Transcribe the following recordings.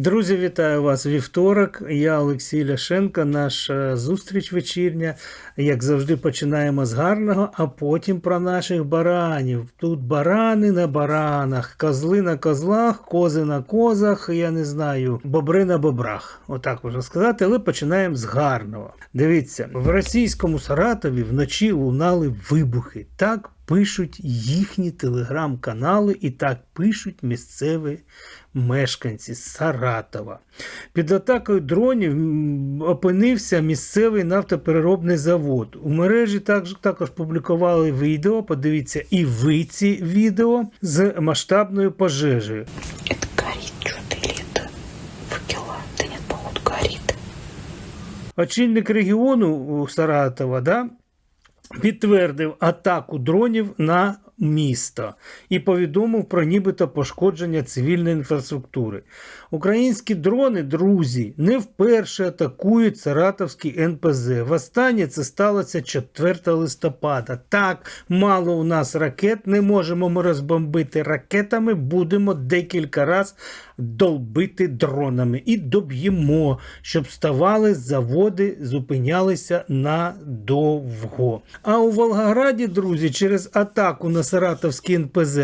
Друзі, вітаю вас вівторок. Я Олексій Ляшенко. Наша зустріч вечірня. Як завжди, починаємо з гарного, а потім про наших баранів. Тут барани на баранах, козли на козлах, кози на козах, я не знаю, бобри на бобрах. Отак можна сказати, але починаємо з гарного. Дивіться, в російському Саратові вночі лунали вибухи. Так пишуть їхні телеграм-канали і так пишуть місцеві мешканці Саратова. Під атакою дронів опинився місцевий нафтопереробний завод. У мережі також, також публікували відео. Подивіться, і ви ці відео з масштабною пожежею. Очільник регіону у Саратова да, підтвердив атаку дронів на місто і повідомив про нібито пошкодження цивільної інфраструктури. Українські дрони, друзі, не вперше атакують Саратовський НПЗ. Востаннє це сталося 4 листопада. Так, мало у нас ракет, не можемо ми розбомбити ракетами, будемо декілька разів долбити дронами і доб'ємо, щоб ставали заводи, зупинялися надовго. А у Волгограді, друзі, через атаку на Саратовський НПЗ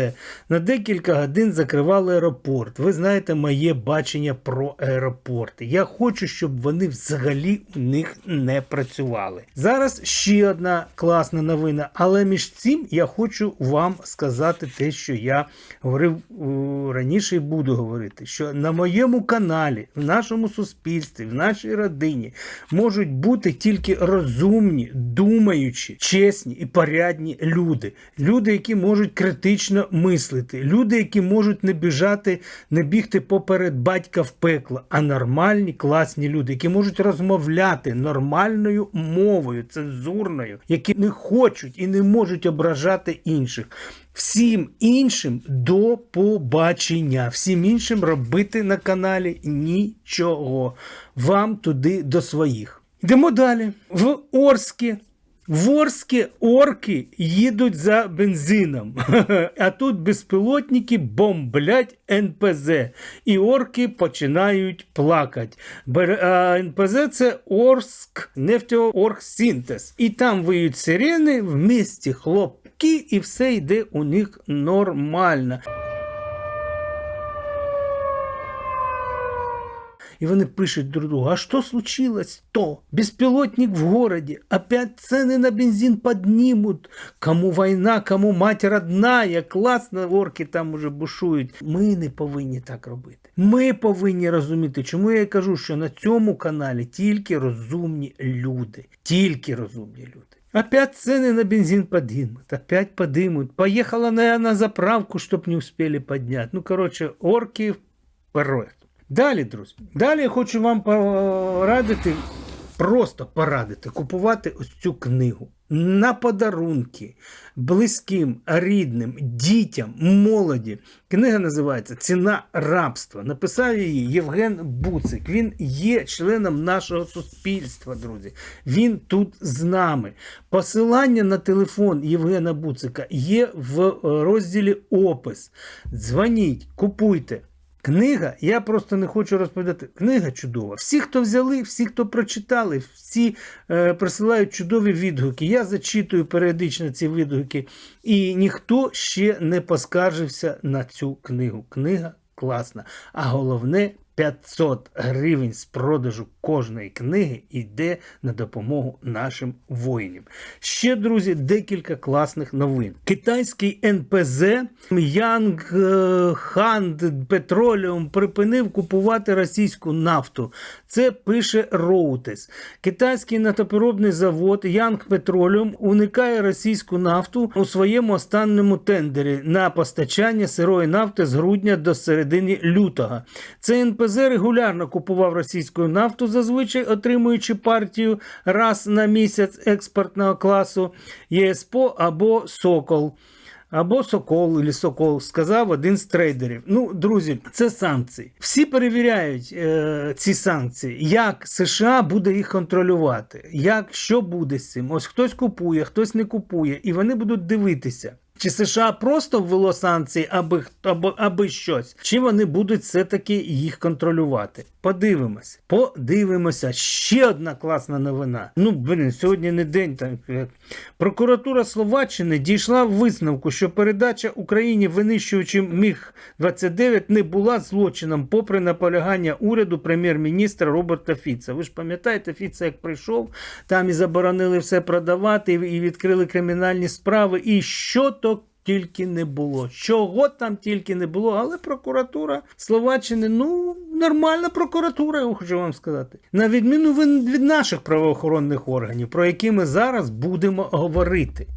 на декілька годин закривали аеропорт. Ви знаєте моє бачення про аеропорти. Я хочу, щоб вони взагалі у них не працювали. Зараз ще одна класна новина, але між цим я хочу вам сказати те, що я говорив раніше і буду говорити, що на моєму каналі, в нашому суспільстві, в нашій родині можуть бути тільки розумні, думаючі, чесні і порядні люди. Люди, які можуть критично мислити, люди, які можуть не біжати, не бігти поперед батька в пекло, а нормальні, класні люди, які можуть розмовляти нормальною мовою, цензурною, які не хочуть і не можуть ображати інших. Всім іншим до побачення. Всім іншим робити на каналі нічого. Вам туди до своїх. Йдемо далі. В Орскі. В Орське орки їдуть за бензином, а тут безпілотники бомблять НПЗ, і орки починають плакати. НПЗ це Орск нефтеоргсинтез. І там виють сирени, в місті хлопки, і все йде у них нормально. И вони пишуть друг другу, а что случилось то? Беспилотник в городе, опять цены на бензин поднимут. Кому війна, кому мать родная, класно орки там уже бушують. Ми не повинні так робити. Ми повинні розуміти, чому я і кажу, що на цьому каналі тільки розумні люди. Тільки розумні люди. Опять цены на бензин поднимут, опять подымут. Поехала наверное, на заправку, чтоб не успели поднять. Ну, короче, орки вперед. Далі, друзі, далі я хочу вам порадити, просто порадити, купувати ось цю книгу на подарунки близьким, рідним, дітям, молоді. Книга називається Ціна рабства. Написав її Євген Буцик. Він є членом нашого суспільства, друзі. Він тут з нами. Посилання на телефон Євгена Буцика є в розділі Опис. Дзвоніть, купуйте. Книга, я просто не хочу розповідати. Книга чудова. Всі, хто взяли, всі, хто прочитали, всі е, присилають чудові відгуки. Я зачитую періодично ці відгуки, і ніхто ще не поскаржився на цю книгу. Книга класна. А головне, 500 гривень з продажу кожної книги йде на допомогу нашим воїнам. Ще, друзі, декілька класних новин. Китайський НПЗ Янг е, Ханд Петроліум припинив купувати російську нафту. Це пише Роутес. Китайський нафтопереробний завод Янг Петроліум уникає російську нафту у своєму останньому тендері на постачання сирої нафти з грудня до середини лютого. Цей НПЗ регулярно купував російську нафту, зазвичай отримуючи партію раз на місяць експортного класу ЄСПО або Сокол. Або Сокол і Сокол, сказав один з трейдерів. Ну, друзі, це санкції. Всі перевіряють е, ці санкції, як США буде їх контролювати, як що буде з цим. Ось хтось купує, хтось не купує, і вони будуть дивитися. Чи США просто ввело санкції, аби, хто- аби, щось? Чи вони будуть все-таки їх контролювати? Подивимось. Подивимося. Ще одна класна новина. Ну, блін, сьогодні не день. Так. е. Прокуратура Словаччини дійшла висновку, що передача Україні винищувачів Міг-29 не була злочином, попри наполягання уряду прем'єр-міністра Роберта Фіца. Ви ж пам'ятаєте, Фіца як прийшов, там і заборонили все продавати, і відкрили кримінальні справи. І що то тільки не було. Чого там тільки не було, але прокуратура Словаччини, ну, нормальна прокуратура, я хочу вам сказати. На відміну від наших правоохоронних органів, про які ми зараз будемо говорити.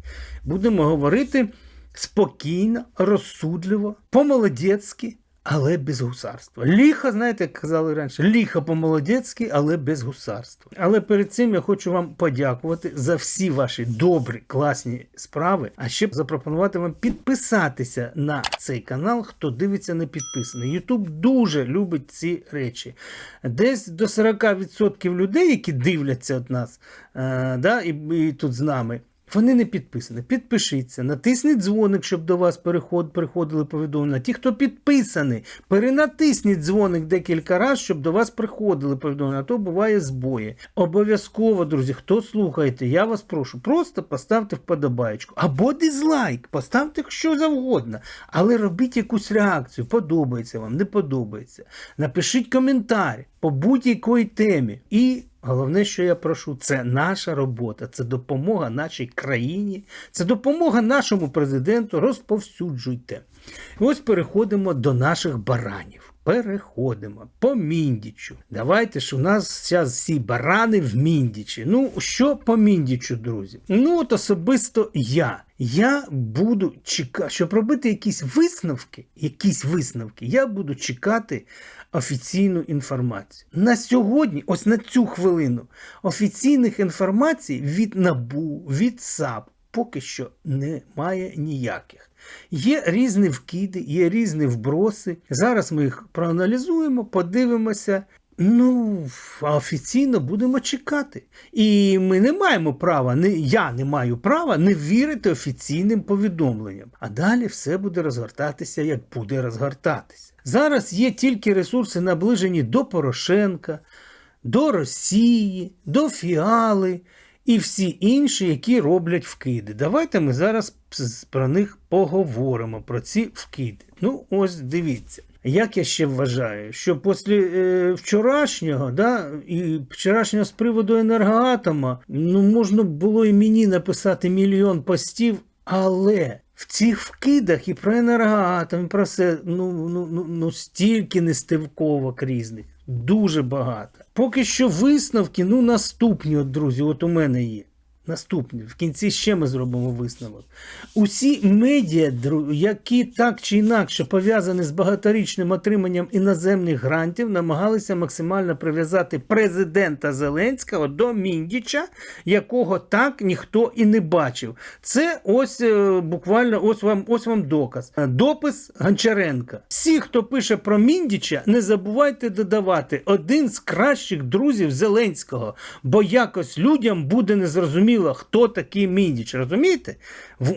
Будемо говорити спокійно, розсудливо, по-молодецьки. Але без гусарства. Ліха, знаєте, як казали раніше, ліха по-молодецьки, але без гусарства. Але перед цим я хочу вам подякувати за всі ваші добрі, класні справи. А ще запропонувати вам підписатися на цей канал, хто дивиться не підписаний. Ютуб дуже любить ці речі. Десь до 40% людей, які дивляться від нас, е, да, і, і тут з нами. Вони не підписані. Підпишіться, натисніть дзвоник, щоб до вас переход, приходили повідомлення. Ті, хто підписаний, перенатисніть дзвоник декілька разів, щоб до вас приходили повідомлення, а то буває збої. Обов'язково, друзі, хто слухаєте, я вас прошу, просто поставте вподобаєчку. Або дизлайк, поставте що завгодно. Але робіть якусь реакцію, подобається вам, не подобається. Напишіть коментар по будь-якій темі. І Головне, що я прошу, це наша робота, це допомога нашій країні, це допомога нашому президенту. Розповсюджуйте. І ось переходимо до наших баранів. Переходимо по Міндічу. Давайте ж у нас зараз всі барани в Міндічі. Ну, що по Міндічу, друзі? Ну, от особисто я. Я буду чекати, щоб робити якісь висновки, якісь висновки, я буду чекати офіційну інформацію. На сьогодні, ось на цю хвилину, офіційних інформацій від НАБУ, від САП поки що немає ніяких. Є різні вкиди, є різні вброси. Зараз ми їх проаналізуємо, подивимося. Ну, офіційно будемо чекати. І ми не маємо права, не, я не маю права не вірити офіційним повідомленням. А далі все буде розгортатися, як буде розгортатися. Зараз є тільки ресурси, наближені до Порошенка, до Росії, до Фіали і всі інші, які роблять вкиди. Давайте ми зараз про них поговоримо, про ці вкиди. Ну, ось дивіться. Як я ще вважаю, що після е, вчорашнього, да, і вчорашнього з приводу енергоатома, ну можна було і мені написати мільйон постів, але в цих вкидах і про енергоатом, і про все, ну, ну, ну, ну стільки нестивковок різних, дуже багато. Поки що висновки, ну наступні, от, друзі, от у мене є. Наступні. В кінці ще ми зробимо висновок. Усі медіа, які так чи інакше пов'язані з багаторічним отриманням іноземних грантів, намагалися максимально прив'язати президента Зеленського до Міндіча, якого так ніхто і не бачив. Це ось е, буквально ось вам, ось вам доказ. Допис Гончаренка. Всі, хто пише про Міндіча, не забувайте додавати один з кращих друзів Зеленського, бо якось людям буде незрозуміло, хто такий Міндіч. Розумієте?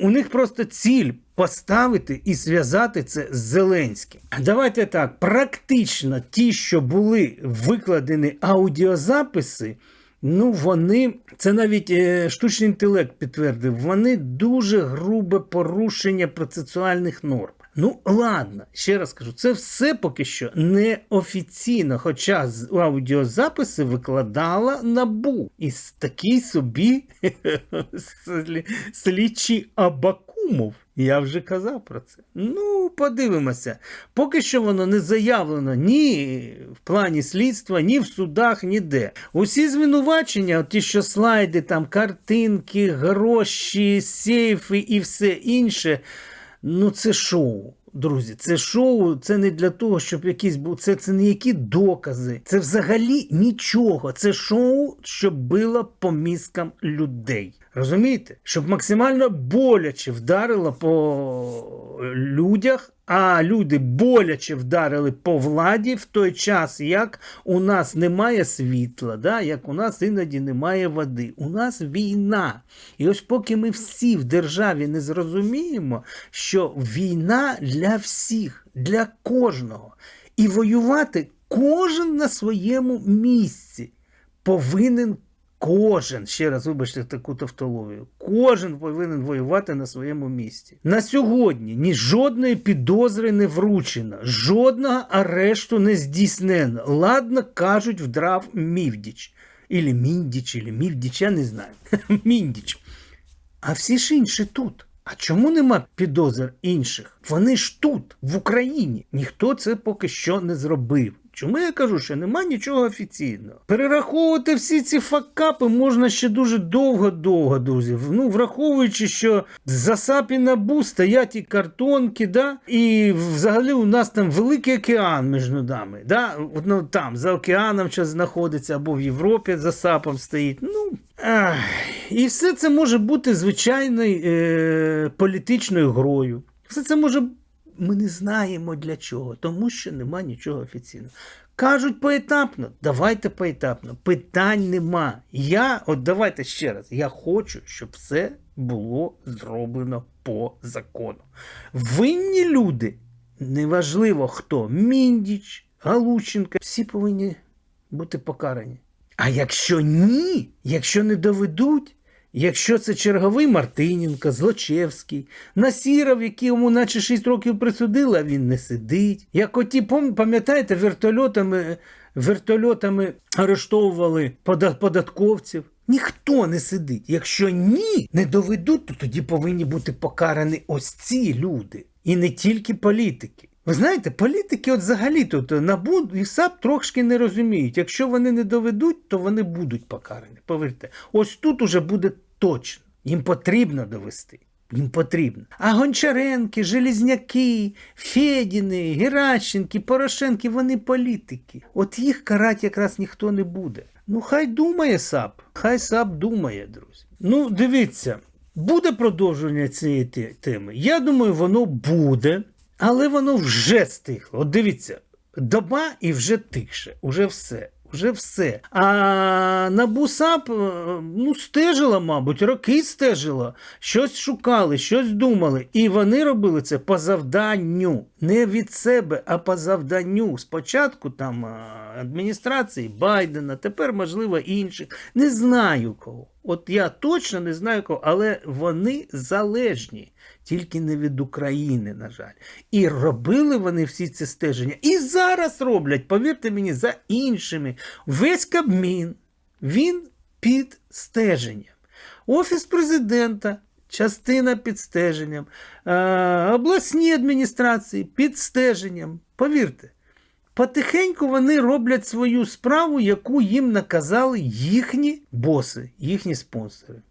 У них просто ціль поставити і зв'язати це з Зеленським. Давайте так, практично ті, що були викладені аудіозаписи. Ну, вони, це навіть е, штучний інтелект підтвердив, вони дуже грубе порушення процесуальних норм. Ну, ладно, ще раз кажу, це все поки що не офіційно, хоча з аудіозаписи викладала набу. І с- такий собі слі- слідчий Абакумов. Я вже казав про це. Ну, подивимося. Поки що воно не заявлено ні в плані слідства, ні в судах, ніде. Усі звинувачення, ті, що слайди, там картинки, гроші, сейфи і все інше. Ну, це шоу. Друзі, це шоу, це не для того, щоб якісь був це, це не які докази, це взагалі нічого. Це шоу, що било по мізкам людей. Розумієте? Щоб максимально боляче вдарило по людях, а люди боляче вдарили по владі в той час, як у нас немає світла, да? як у нас іноді немає води. У нас війна. І ось поки ми всі в державі не зрозуміємо, що війна для всіх, для кожного. І воювати кожен на своєму місці повинен кожен, ще раз вибачте таку тавтологію, кожен повинен воювати на своєму місці. На сьогодні ні жодної підозри не вручено, жодного арешту не здійснено. Ладно, кажуть, вдрав Мівдіч. Ілі Міндіч, ілі Мівдіч, я не знаю. Міндіч. А всі ж інші тут. А чому нема підозр інших? Вони ж тут, в Україні. Ніхто це поки що не зробив. Чому я кажу, що нема нічого офіційного? Перераховувати всі ці факапи можна ще дуже довго-довго, друзі. Ну, враховуючи, що за САП НАБУ стоять і картонки, да? і взагалі у нас там великий океан між нами. Да? Ну, там, за океаном щось знаходиться, або в Європі за САПом стоїть. Ну, ах. І все це може бути звичайною е- політичною грою. Все це може ми не знаємо для чого, тому що нема нічого офіційного. Кажуть поетапно, давайте поетапно. Питань нема. Я, от давайте ще раз, я хочу, щоб все було зроблено по закону. Винні люди, неважливо хто, Міндіч, Галученко, всі повинні бути покарані. А якщо ні, якщо не доведуть, Якщо це черговий Мартиненко, Злочевський, Насіров, якому наче 6 років присудили, а він не сидить. Як оті, пам'ятаєте, вертольотами, вертольотами арештовували податковців. Ніхто не сидить. Якщо ні, не доведуть, то тоді повинні бути покарані ось ці люди. І не тільки політики. Ви знаєте, політики от взагалі тут НАБУ і САП трошки не розуміють. Якщо вони не доведуть, то вони будуть покарані. Повірте, ось тут уже буде точно. Їм потрібно довести. Їм потрібно. А Гончаренки, Желізняки, Федіни, Геращенки, Порошенки вони політики. От їх карати якраз ніхто не буде. Ну, хай думає САП. Хай САП думає, друзі. Ну, дивіться, буде продовження цієї теми. Я думаю, воно буде, але воно вже стихло. От дивіться, доба і вже тихше, уже все. Вже все. А НАБУ САП, е, ну, стежила, мабуть, роки стежила, щось шукали, щось думали. І вони робили це по завданню. Не від себе, а по завданню. Спочатку там е, адміністрації Байдена, тепер, можливо, інших. Не знаю кого. От я точно не знаю кого, але вони залежні, тільки не від України, на жаль. І робили вони всі ці стеження. І зараз роблять, повірте мені, за іншими. Весь Кабмін, він під стеженням. Офіс президента. Частина під стеженням, е, обласні адміністрації під стеженням. Повірте, потихеньку вони роблять свою справу, яку їм наказали їхні боси, їхні спонсори.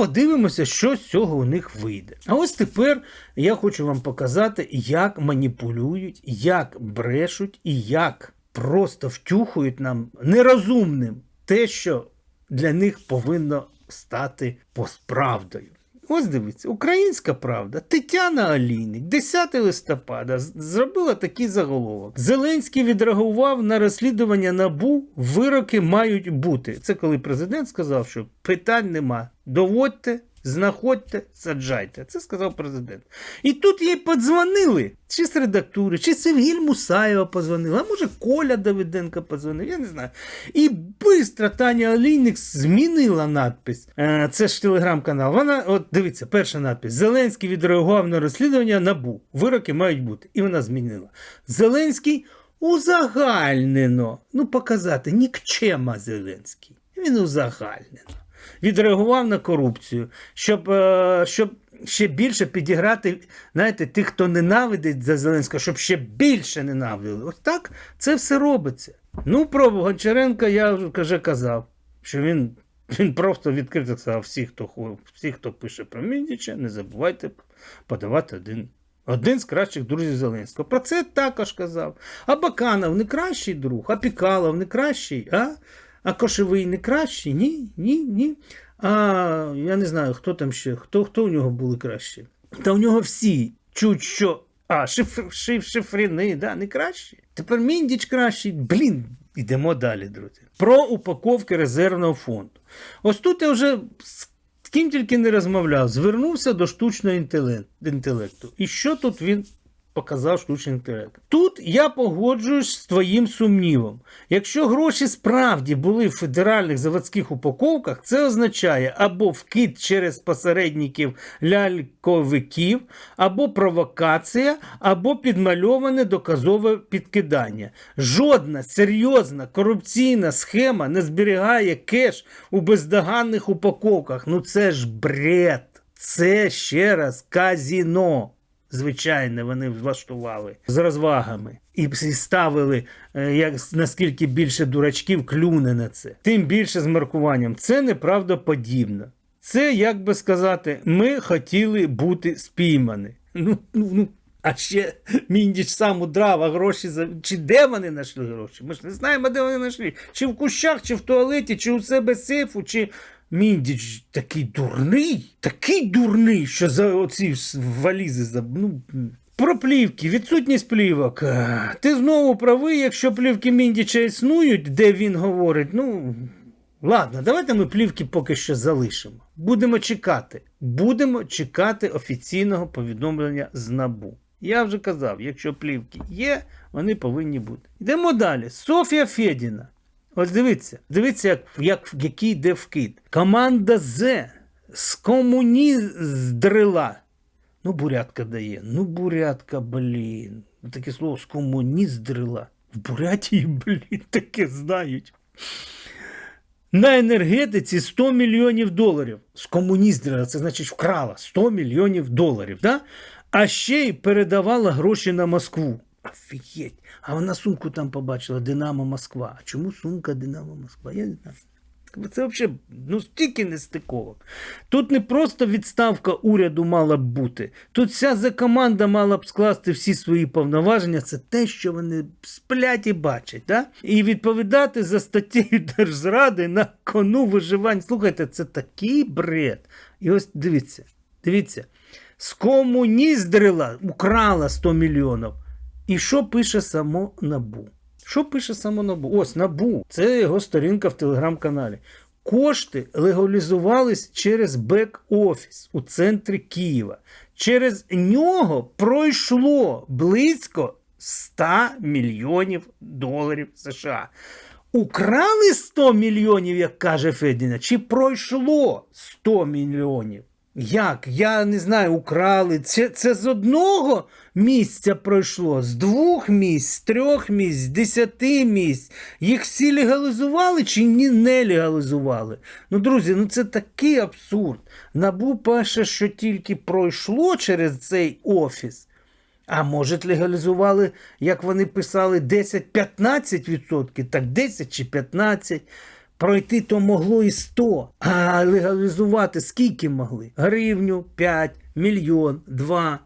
Подивимося, що з цього у них вийде. А ось тепер я хочу вам показати, як маніпулюють, як брешуть і як просто втюхують нам нерозумним те, що для них повинно стати посправдою. Ось дивіться, українська правда. Тетяна Алійник 10 листопада, зробила такий заголовок. Зеленський відреагував на розслідування набу. Вироки мають бути. Це коли президент сказав, що питань нема. Доводьте, знаходьте, саджайте. Це сказав президент. І тут їй подзвонили. Чи з редактури, чи Севгіль Мусаєва позвонила, а може Коля Давиденко позвонив, я не знаю. І бистро Таня Олійник змінила надпис. Е, Це ж телеграм-канал. Вона, от дивіться, перша надпис. Зеленський відреагував на розслідування набу. Вироки мають бути. І вона змінила. Зеленський узагальнено. Ну, показати, нікчема Зеленський. Він узагальнено. Відреагував на корупцію, щоб, е, щоб ще більше підіграти, знаєте, тих, хто ненавидить за Зеленського, щоб ще більше ненавидили. Ось так це все робиться. Ну, про Гончаренка я вже казав, що він, він просто відкрито сказав, всі, хто, всі, хто пише про Міндіча, не забувайте подавати один. Один з кращих друзів Зеленського. Про це також казав. А Баканов не кращий друг, а Пікалов не кращий, а? А Кошевий не кращий? Ні, ні, ні. А я не знаю, хто там ще, хто, хто у нього були кращі. Та у нього всі чуть що. А, шиф, шиф, шифрини, да, не кращі. Тепер міндіч кращий. Блін, йдемо далі, друзі. Про упаковки резервного фонду. Ось тут я вже з ким тільки не розмовляв, звернувся до штучного інтелекту. І що тут він показав штучний інтелект? Тут я погоджуюсь з твоїм сумнівом. Якщо гроші справді були в федеральних заводських упаковках, це означає або вкид через посередників ляльковиків, або провокація, або підмальоване доказове підкидання. Жодна серйозна корупційна схема не зберігає кеш у бездоганних упаковках. Ну це ж бред. Це ще раз казіно. Звичайно, вони влаштували з розвагами і ставили, е, як наскільки більше дурачків клюне на це, тим більше з маркуванням. Це неправдоподібно. Це, як би сказати, ми хотіли бути спіймані. Ну, ну, ну. А ще Міндіч сам удрав, а гроші за. Чи де вони знайшли гроші? Ми ж не знаємо, де вони знайшли. Чи в кущах, чи в туалеті, чи у себе сейфу, чи. Міндіч такий дурний, такий дурний, що за оці валізи за. Ну, про плівки, відсутність плівок. Ти знову правий, якщо плівки Міндіча існують, де він говорить, ну. Ладно, давайте ми плівки поки що залишимо. Будемо чекати. Будемо чекати офіційного повідомлення з НАБУ. Я вже казав, якщо плівки є, вони повинні бути. Йдемо далі. Софія Федіна. Ось дивіться, дивіться, як, як, який йде вкид. Команда З з комуніздрила. Ну, бурятка дає. Ну, бурятка, блін. Таке слово з комуніздрила. В Бурятії, блін, таке знають. На енергетиці 100 мільйонів доларів. З комуніздрила, це значить вкрала 100 мільйонів доларів. Да? А ще й передавала гроші на Москву. Офігеть. А вона сумку там побачила Динамо Москва. А чому сумка Динамо Москва? Я не знаю. Це взагалі ну, стільки нестиковок. Тут не просто відставка уряду мала б бути. Тут вся за команда мала б скласти всі свої повноваження. Це те, що вони сплять і бачать. Да? І відповідати за статтею Держзради на кону виживань. Слухайте, це такий бред. І ось дивіться, дивіться. З комуніздрила украла 100 мільйонів. І що пише само Набу? Що пише само Набу? Ось Набу. Це його сторінка в телеграм-каналі. Кошти легалізувались через бек-офіс у центрі Києва. Через нього пройшло близько 100 мільйонів доларів США. Украли 100 мільйонів, як каже Федіна, чи пройшло 100 мільйонів? Як? Я не знаю, украли. Це, це з одного місця пройшло, з двох місць, з трьох місць, з десяти місць. Їх всі легалізували чи ні не легалізували? Ну, друзі, ну це такий абсурд. Набу пише, що тільки пройшло через цей офіс. А може легалізували, як вони писали, 10-15%, так 10 чи 15%. Пройти то могло і 100, а легалізувати скільки могли? Гривню, 5, мільйон, 2.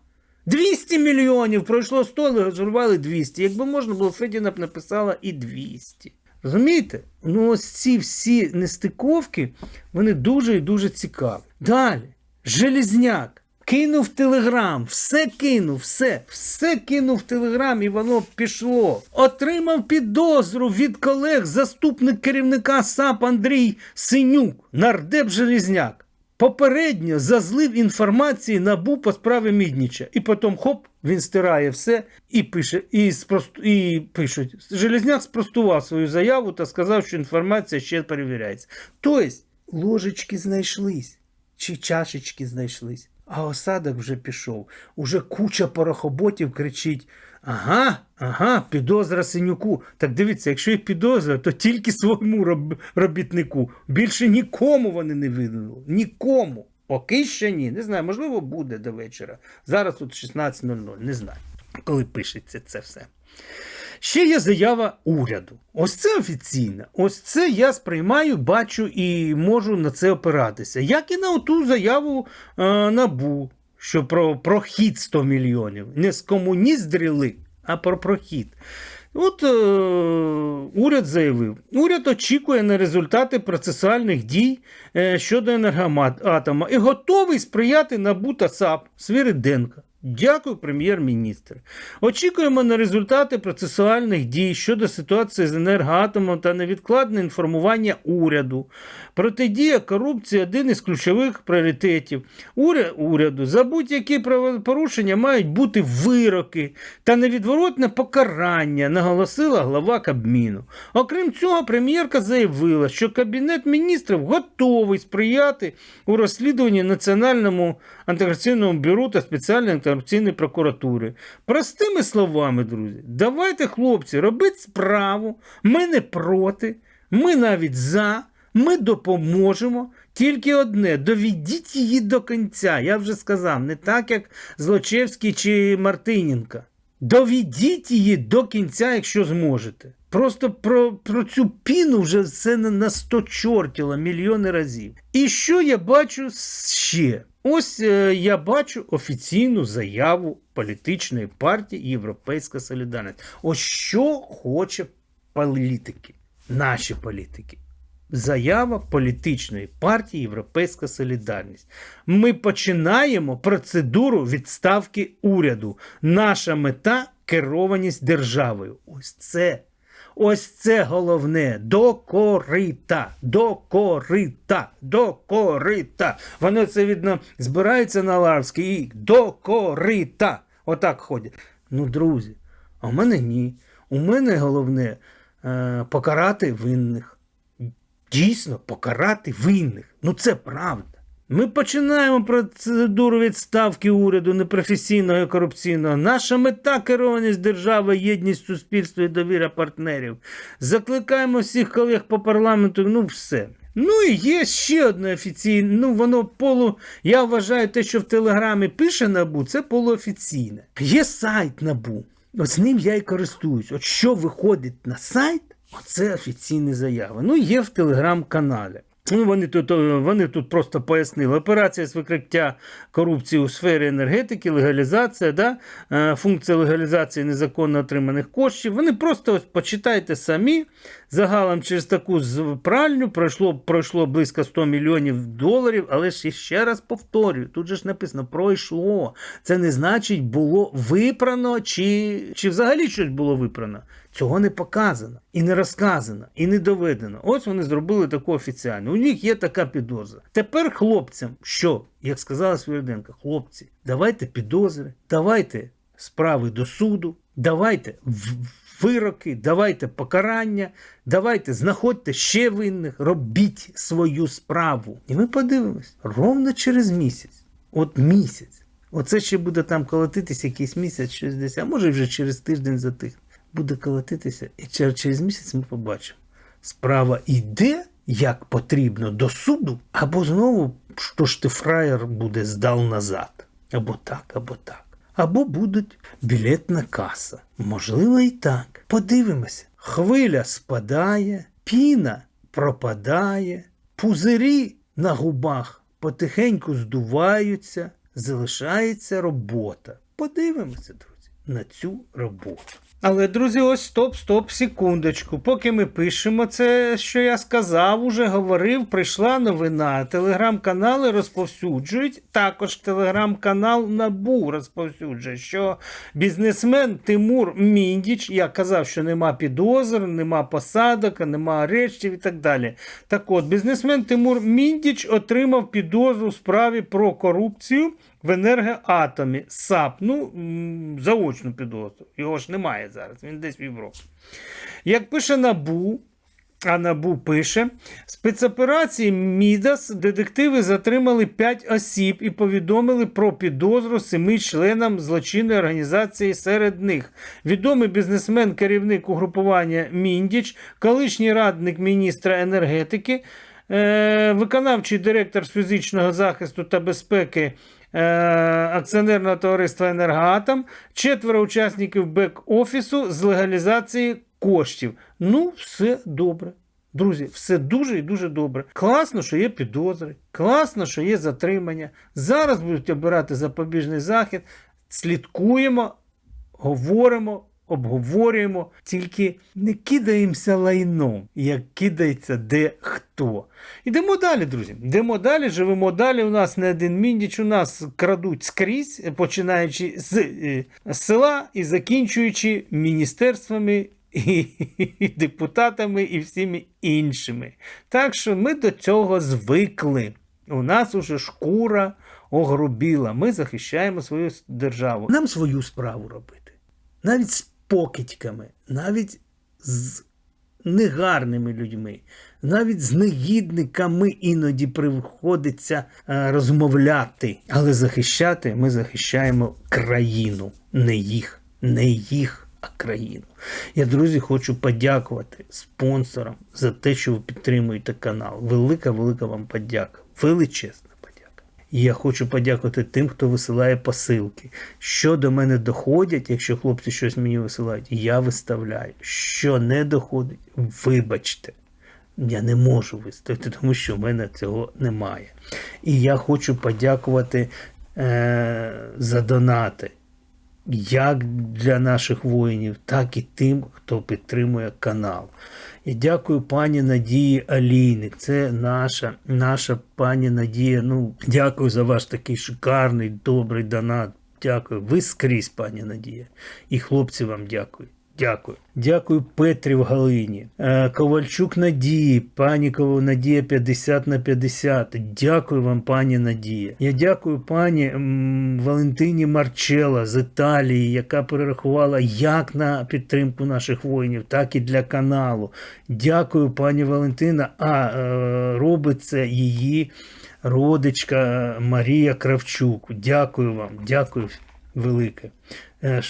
200 мільйонів пройшло 100, легалізували 200. Якби можна було, Федіна б написала і 200. Розумієте? Ну, ось ці всі нестиковки, вони дуже і дуже цікаві. Далі, Железняк. Кинув телеграм, все кинув, все, все кинув телеграм, і воно пішло. Отримав підозру від колег заступник керівника САП Андрій Синюк, нардеп Железняк. Попередньо зазлив інформації набу по справі Мідніча. І потім хоп, він стирає все і пише, і, спрост... і пишуть. Железняк спростував свою заяву та сказав, що інформація ще перевіряється. Тобто, ложечки знайшлись, чи чашечки знайшлись. А осадок вже пішов. Уже куча порохоботів кричить: Ага, ага, підозра синюку. Так дивіться, якщо є підозра, то тільки своєму роб- робітнику. Більше нікому вони не видали. Нікому. Поки що ні. Не знаю, можливо, буде до вечора. Зараз тут 16.00, не знаю, коли пишеться це все. Ще є заява уряду. Ось це офіційно. Ось це я сприймаю, бачу і можу на це опиратися. Як і на ту заяву е, набу, що про прохід 100 мільйонів. Не з комуніздрили, а про прохід. От е, уряд заявив, уряд очікує на результати процесуальних дій е, щодо енергоатома і готовий сприяти НАБУ та САП Свириденка. Дякую, прем'єр-міністр. Очікуємо на результати процесуальних дій щодо ситуації з енергоатомом та невідкладне інформування уряду. Протидія корупції один із ключових пріоритетів Уря- уряду. За будь-які правопорушення мають бути вироки та невідворотне покарання, наголосила глава Кабміну. Окрім цього, прем'єрка заявила, що Кабінет міністрів готовий сприяти у розслідуванні Національному антикорупційному бюро та спеціальної антикорупційної прокуратури. Простими словами, друзі, давайте, хлопці, робити справу. Ми не проти, ми навіть за. Ми допоможемо. Тільки одне: доведіть її до кінця. Я вже сказав, не так, як Злочевський чи Мартиненка. Доведіть її до кінця, якщо зможете. Просто про, про цю піну вже все на, 100 чортіло мільйони разів. І що я бачу ще? Ось е, я бачу офіційну заяву політичної партії Європейська Солідарність. Ось що хоче політики, наші політики. Заява політичної партії Європейська Солідарність. Ми починаємо процедуру відставки уряду. Наша мета керованість державою. Ось це. Ось це головне до корита, до корита, до корита. Воно це видно збирається на Ларській і до корита. Отак ходять. Ну, друзі, а в мене ні. У мене головне е, покарати винних дійсно покарати винних. Ну це правда. Ми починаємо процедуру відставки уряду непрофесійного і корупційного. Наша мета керованість держави, єдність суспільства і довіра партнерів. Закликаємо всіх колег по парламенту. Ну, все. Ну і є ще одне офіційне. Ну, воно полу. Я вважаю, те, що в Телеграмі пише Набу, це полуофіційне. Є сайт Набу. От з ним я і користуюсь. От що виходить на сайт, Оце офіційні заяви. Ну, є в телеграм-каналі. Ну, вони тут, е, вони тут просто пояснили. Операція з викриття корупції у сфері енергетики, легалізація, да? е, функція легалізації незаконно отриманих коштів. Вони просто ось почитайте самі. Загалом через таку пральню пройшло, пройшло близько 100 мільйонів доларів, але ж ще раз повторюю, тут же ж написано пройшло. Це не значить було випрано, чи, чи взагалі щось було випрано. Цього не показано, і не розказано, і не доведено. Ось вони зробили таку офіціальну. У них є така підозра. Тепер хлопцям, що, як сказала Свириденко, хлопці, давайте підозри, давайте справи до суду, давайте вироки, давайте покарання, давайте знаходьте ще винних, робіть свою справу. І ми подивимось ровно через місяць. От місяць. Оце ще буде там колотитися якийсь місяць, щось десь, а може вже через тиждень затихне. Буде колотитися, і через місяць ми побачимо. Справа йде, як потрібно, до суду, або знову, що ж ти фраєр буде здал назад. Або так, або так. Або будуть білетна каса. Можливо, і так. Подивимося. Хвиля спадає, піна пропадає, пузирі на губах потихеньку здуваються, залишається робота. Подивимося, друзі, на цю роботу. Але, друзі, ось стоп, стоп, секундочку. Поки ми пишемо це, що я сказав, уже говорив, прийшла новина. Телеграм-канали розповсюджують. Також телеграм-канал Набу розповсюджує, що бізнесмен Тимур Міндіч, я казав, що нема підозр, нема посадок, нема арештів і так далі. Так от, бізнесмен Тимур Міндіч отримав підозру в справі про корупцію в енергоатомі САП. Ну, заочну підозру. Його ж немає зараз, він десь в Європі. Як пише Набу, а Набу пише, спецоперації Мідас детективи затримали 5 осіб і повідомили про підозру семи членам злочинної організації серед них. Відомий бізнесмен, керівник угрупування Міндіч, колишній радник міністра енергетики, е, виконавчий директор з фізичного захисту та безпеки акціонерного товариства Енергоатом, четверо учасників бек-офісу з легалізації коштів. Ну, все добре. Друзі, все дуже і дуже добре. Класно, що є підозри, класно, що є затримання. Зараз будуть обирати запобіжний захід. Слідкуємо, говоримо, обговорюємо, тільки не кидаємося лайном, як кидається де хто. Ідемо далі, друзі. Йдемо далі, живемо далі. У нас не один міндіч, у нас крадуть скрізь, починаючи з е, села і закінчуючи міністерствами. І депутатами і всіми іншими. Так що ми до цього звикли. У нас уже шкура огрубіла. Ми захищаємо свою державу. Нам свою справу робити. Навіть покидьками, навіть з негарними людьми, навіть з негідниками іноді приходиться е, розмовляти. Але захищати ми захищаємо країну, не їх, не їх, країну. Я, друзі, хочу подякувати спонсорам за те, що ви підтримуєте канал. Велика, велика вам подяка. Величезна. І я хочу подякувати тим, хто висилає посилки. Що до мене доходять, якщо хлопці щось мені висилають, я виставляю. Що не доходить, вибачте. Я не можу виставити, тому що в мене цього немає. І я хочу подякувати е, за донати як для наших воїнів, так і тим, хто підтримує канал. І дякую пані Надії Алійник. Це наша, наша пані Надія. Ну, дякую за ваш такий шикарний, добрий донат. Дякую. Ви скрізь, пані Надія. І хлопці вам дякую. Дякую. Дякую Петрів Галині, Е, Ковальчук Надії, пані Надія 50 на 50. Дякую вам, пані Надія. Я дякую пані Валентині Марчела з Італії, яка перерахувала як на підтримку наших воїнів, так і для каналу. Дякую, пані Валентина. А е, робить це її родичка Марія Кравчук. Дякую вам, дякую велике.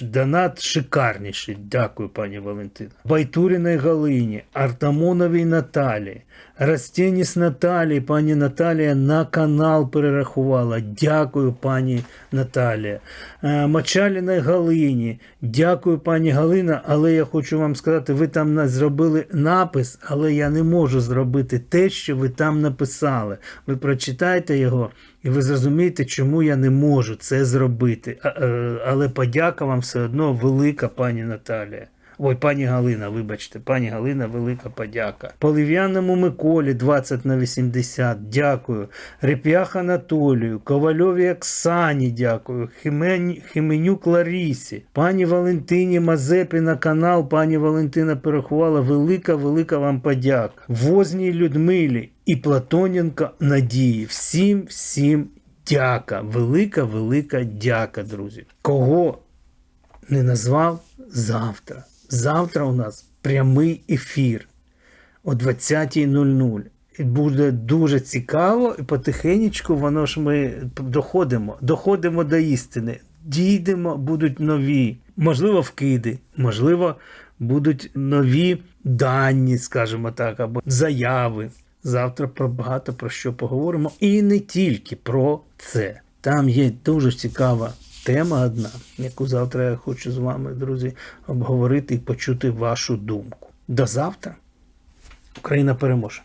Донат шикарніший. Дякую, пані Валентина. Байтуріної Галині, Артамоновій Наталі, Растєніс Наталії, пані Наталія на канал перерахувала. Дякую, пані Наталія. Е, Мачаліної Галині. Дякую, пані Галина. Але я хочу вам сказати, ви там зробили напис, але я не можу зробити те, що ви там написали. Ви прочитайте його. І ви зрозумієте, чому я не можу це зробити. Е, Але подяка вам все одно велика, пані Наталія. Ой, пані Галина, вибачте, пані Галина, велика подяка. Полив'яному Миколі 20 на 80, дякую. Реп'ях Анатолію, Ковальові Оксані, дякую. Хімень, Хіменюк Ларісі, пані Валентині Мазепі на канал. Пані Валентина перерахувала велика, велика вам подяка. Возній Людмилі і Платоненко Надії. Всім, всім дяка. Велика, велика дяка, друзі. Кого не назвав завтра. Завтра у нас прямий ефір о 20.00. І буде дуже цікаво, і потихенечку воно ж ми доходимо, доходимо до істини. Дійдемо, будуть нові, можливо, вкиди, можливо, будуть нові дані, скажімо так, або заяви. Завтра про багато про що поговоримо. І не тільки про це. Там є дуже цікава тема одна, яку завтра я хочу з вами, друзі, обговорити і почути вашу думку. До завтра. Україна переможе.